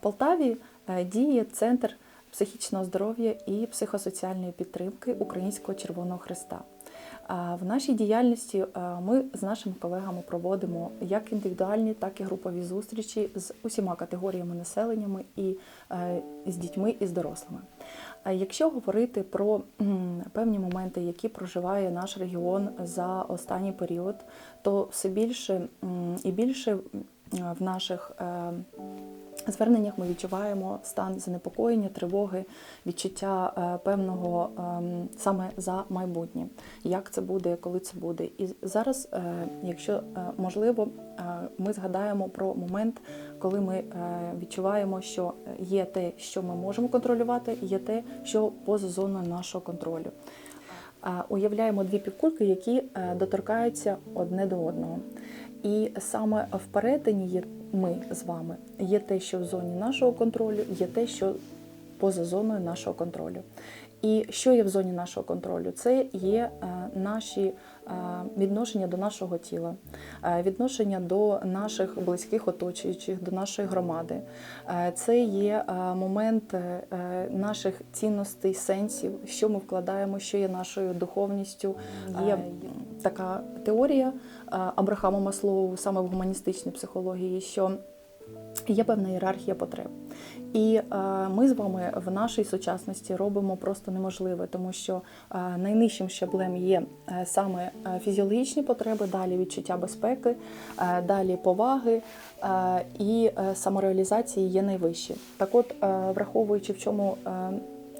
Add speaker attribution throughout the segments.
Speaker 1: Полтаві е, діє центр психічного здоров'я і психосоціальної підтримки Українського Червоного Христа. В нашій діяльності е, ми з нашими колегами проводимо як індивідуальні, так і групові зустрічі з усіма категоріями населеннями і е, з дітьми і з дорослими. Якщо говорити про певні моменти, які проживає наш регіон за останній період, то все більше і більше в наших е, зверненнях ми відчуваємо стан занепокоєння, тривоги, відчуття е, певного саме за майбутнє, як це буде, коли це буде. І зараз, е, якщо е, можливо, е, ми згадаємо про момент, коли ми е, відчуваємо, що є те, що ми можемо контролювати, є те, що поза зоною нашого контролю. Уявляємо дві півкульки, які е, доторкаються одне до одного. І саме в перетині є ми з вами. Є те, що в зоні нашого контролю, є те, що поза зоною нашого контролю. І що є в зоні нашого контролю? Це є е, наші е, відношення до нашого тіла, е, відношення до наших близьких оточуючих, до нашої громади. Це є момент наших цінностей, сенсів, що ми вкладаємо, що є нашою духовністю. Є така теорія Абрахама Маслоу саме в гуманістичній психології, що є певна ієрархія потреб. І е, ми з вами в нашій сучасності робимо просто неможливе, тому що е, найнижчим щаблем є е, саме е, фізіологічні потреби, далі відчуття безпеки, е, далі поваги е, і е, самореалізації є найвищі. Так от, е, враховуючи в чому е,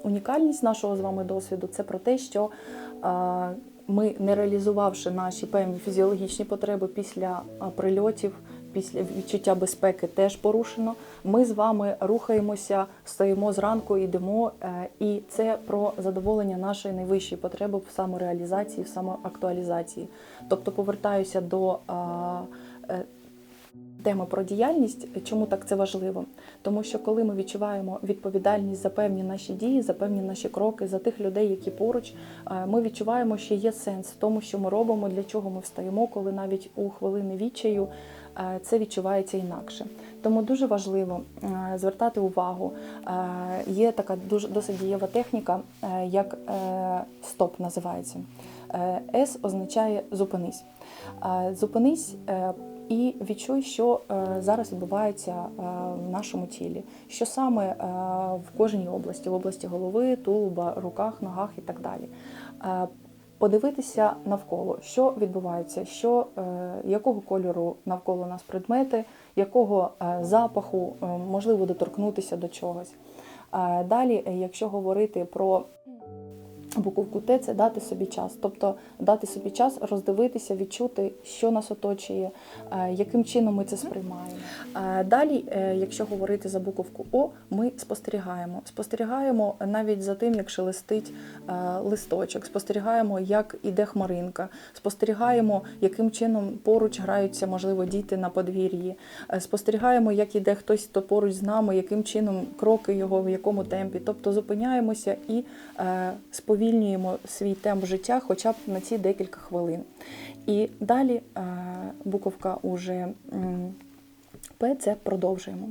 Speaker 1: унікальність нашого з вами досвіду, це про те, що е, ми, не реалізувавши наші певні фізіологічні потреби після е, прильотів, після відчуття безпеки теж порушено. Ми з вами рухаємося, стоїмо зранку, йдемо, е, і це про задоволення нашої найвищої потреби в самореалізації, в самоактуалізації. Тобто повертаюся до а, е, теми про діяльність. Чому так це важливо? Тому що коли ми відчуваємо відповідальність за певні наші дії, за певні наші кроки, за тих людей, які поруч, е, ми відчуваємо, що є сенс в тому, що ми робимо, для чого ми встаємо, коли навіть у хвилини відчаю е, це відчувається інакше. Тому дуже важливо е, звертати увагу. Е, Є така дуже досить дієва техніка, е, як е, стоп називається. Е, С означає зупинись. Е, Зупинись. е, і відчуй, що е, зараз відбувається е, в нашому тілі, що саме е, в кожній області, в області голови, тулуба, руках, ногах і так далі. Подивитися навколо, що відбувається, що, е, якого кольору навколо нас предмети, якого е, запаху, е, можливо доторкнутися до чогось. Далі, якщо говорити про буковку Т це дати собі час, тобто дати собі час роздивитися, відчути, що нас оточує, е, яким чином ми це сприймаємо. Е, Далі, е, якщо говорити за буковку О, ми спостерігаємо. Спостерігаємо навіть за тим, як шелестить листочок, спостерігаємо, як іде хмаринка, спостерігаємо, яким чином поруч граються, можливо, діти на подвір'ї. Спостерігаємо, як іде хтось то поруч з нами, яким чином кроки його, в якому темпі. Тобто зупиняємося і е, сповільнюємо свій темп життя хоча б на ці декілька хвилин. І далі е, буковка уже. П це продовжуємо.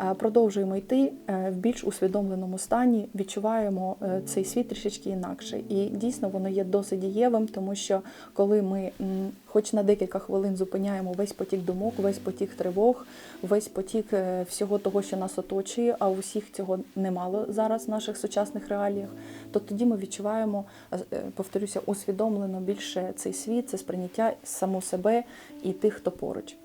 Speaker 1: Е, Продовжуємо йти е, в більш усвідомленому стані, відчуваємо е, цей світ трішечки інакше. І дійсно воно є досить дієвим, тому що коли ми хоч на декілька хвилин зупиняємо весь потік думок, весь потік тривог, весь потік всього того, що нас оточує, а у всіх цього немало зараз в наших сучасних реаліях, то тоді ми відчуваємо, повторюся, усвідомлено більше цей світ, це сприйняття саму себе і тих, хто поруч.